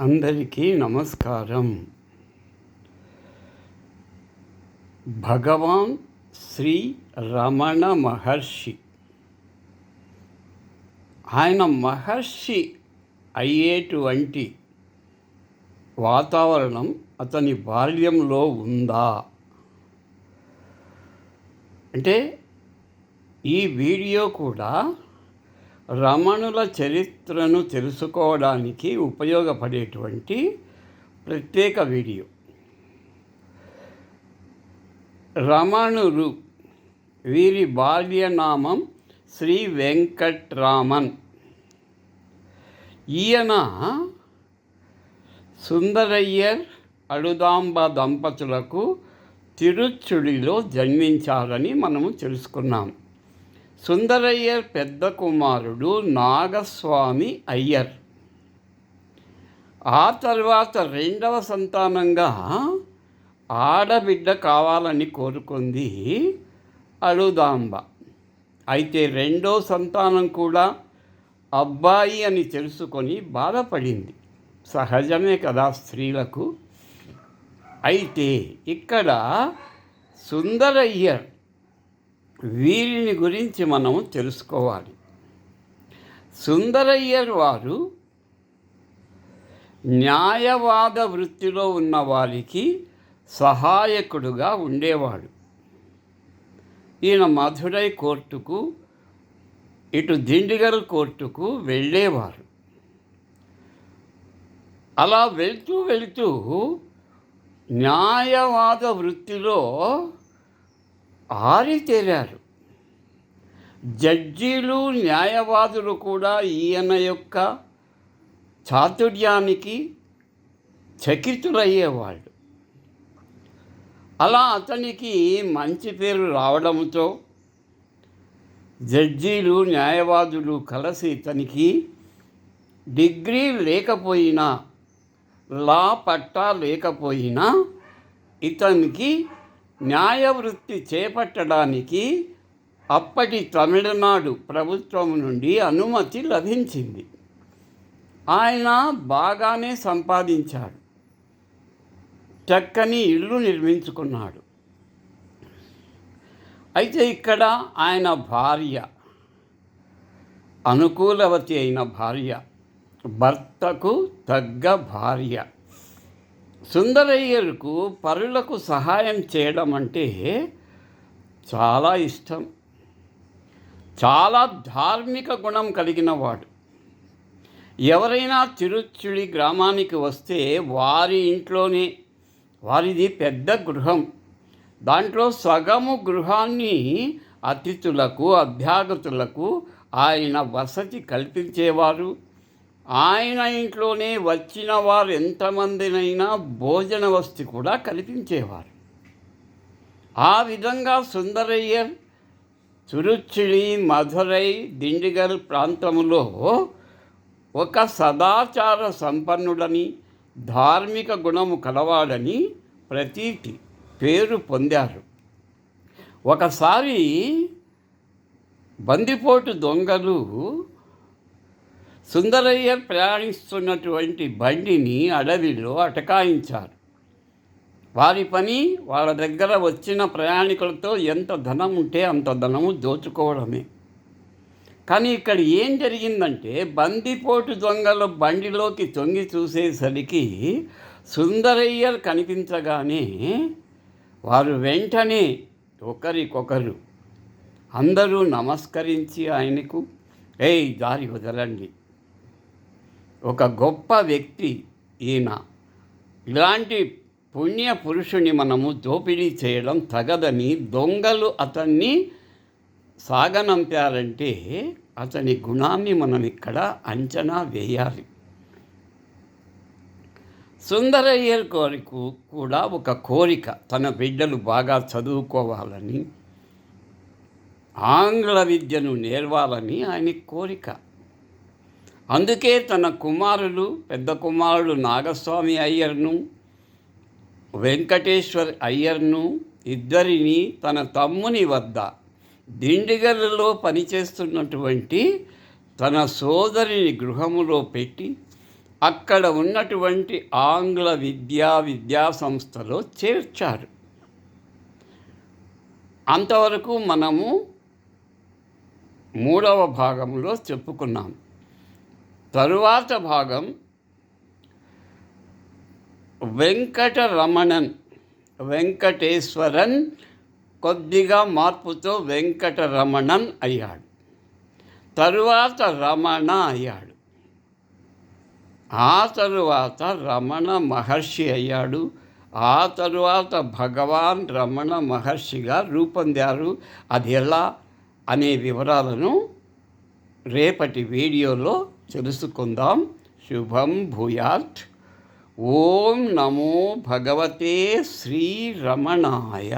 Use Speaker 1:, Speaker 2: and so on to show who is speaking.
Speaker 1: అందరికీ నమస్కారం. భగవాన్ శ్రీ రమణ మహర్షి. ఆయన మహర్షి అయ్యేటువంటి వాతావరణం అతని బాల్యంలో ఉందా? అంటే ఈ వీడియో కూడా రమణుల చరిత్రను తెలుసుకోవడానికి ఉపయోగపడేటువంటి ప్రత్యేక వీడియో. రమణులు వీరి బాల్యనామం శ్రీ వెంకట్రామన్. ఈయన సుందరయ్యర్ అడుదాంబ దంపతులకు తిరుచుడిలో జన్మించారని మనము తెలుసుకున్నాం. సుందరయ్యర్ పెద్ద కుమారుడు నాగస్వామి అయ్యర్. ఆ తర్వాత రెండవ సంతానంగా ఆడబిడ్డ కావాలని కోరుకుంది అడుదాంబ అయితే రెండో సంతానం కూడా అబ్బాయి అని తెలుసుకొని బాధపడింది. సహజమే కదా స్త్రీలకు. అయితే ఇక్కడ సుందరయ్యర్ వీరిని గురించి మనం తెలుసుకోవాలి. సుందరయ్యర్ వారు న్యాయవాద వృత్తిలో ఉన్న వారికి సహాయకుడుగా ఉండేవాడు. ఈయన మధురై కోర్టుకు ఇటు దిండిగల్ కోర్టుకు వెళ్ళేవారు. అలా వెళ్తూ వెళుతూ న్యాయవాద వృత్తిలో ఆరితేరారు జడ్జీలు న్యాయవాదులు కూడా ఈయన యొక్క చాతుర్యానికి చకితులయ్యేవాళ్ళు. అలా అతనికి మంచి పేరు రావడంతో జడ్జీలు న్యాయవాదులు కలిసి ఇతనికి డిగ్రీ లేకపోయినా లా పట్టా లేకపోయినా ఇతనికి న్యాయవృత్తి చేపట్టడానికి అప్పటి తమిళనాడు ప్రభుత్వం నుండి అనుమతి లభించింది. ఆయన బాగానే సంపాదించాడు. చక్కని ఇల్లు నిర్మించుకున్నాడు. అయితే ఇక్కడ ఆయన భార్య అనుకూలవతి అయిన భార్య భర్తకు తగ్గ భార్య. సుందరయ్యకు పరులకు సహాయం చేయడం అంటే చాలా ఇష్టం. చాలా ధార్మిక గుణం కలిగిన వాడు. ఎవరైనా తిరుచుడి గ్రామానికి వస్తే వారి ఇంట్లోనే వారిది పెద్ద గృహం. దాంట్లో సగము గృహాన్ని అతిథులకు అభ్యాగతులకు ఆయన వసతి కల్పించేవారు. ఆయన ఇంట్లోనే వచ్చిన వారు ఎంతమందినైనా భోజన వస్తు కూడా కల్పించేవారు ఆ విధంగా సుందరయ్యర్ తిరుచిడి మధురై దిండిగల్ ప్రాంతములో ఒక సదాచార సంపన్నుడని ధార్మిక గుణము కలవాడని ప్రతీతి పేరు పొందారు. ఒకసారి బందిపోటు దొంగలు సుందరయ్య ప్రయాణిస్తున్నటువంటి బండిని అడవిలో అటకాయించారు. వారి పని వాళ్ళ దగ్గర వచ్చిన ప్రయాణికులతో ఎంత ధనం ఉంటే అంత ధనము దోచుకోవడమే. కానీ ఇక్కడ ఏం జరిగిందంటే బందిపోటు దొంగలు బండిలోకి తొంగి చూసేసరికి సుందరయ్యర్ కనిపించగానే వారు వెంటనే ఒకరికొకరు అందరూ నమస్కరించి ఆయనకు ఏయ్ దారి వదలండి. ఒక గొప్ప వ్యక్తి ఈయన. ఇలాంటి పుణ్య పురుషుని మనము దోపిడీ చేయడం తగదని దొంగలు అతన్ని సాగనంపారంటే అతని గుణాన్ని మనం ఇక్కడ అంచనా వేయాలి. సుందరయ్యర్ కోరికు కూడా ఒక కోరిక తన బిడ్డలు బాగా చదువుకోవాలని ఆంగ్ల విద్యను నేర్వాలని ఆయన కోరిక. అందుకే తన కుమారులు పెద్ద కుమారుడు నాగస్వామి అయ్యర్ను వెంకటేశ్వర్ అయ్యర్ను ఇద్దరిని తన తమ్ముని వద్ద దిండిగల్లో పనిచేస్తున్నటువంటి తన సోదరిని గృహములో పెట్టి అక్కడ ఉన్నటువంటి ఆంగ్ల విద్యా విద్యా సంస్థలో చేర్చారు. అంతవరకు మనము మూడవ భాగంలో చెప్పుకున్నాం. తరువాత భాగం వెంకటరమణన్ వెంకటేశ్వరన్ కొద్దిగా మార్పుతో వెంకటరమణన్ అయ్యాడు. తరువాత రమణ అయ్యాడు. ఆ తరువాత రమణ మహర్షి అయ్యాడు. ఆ తరువాత భగవాన్ రమణ మహర్షిగా రూపొందారు. అది ఎలా? అనే వివరాలను రేపటి వీడియోలో తెలుసుకుందాం. శుభం భూయాత్. ఓం నమో భగవతే శ్రీరమణాయ.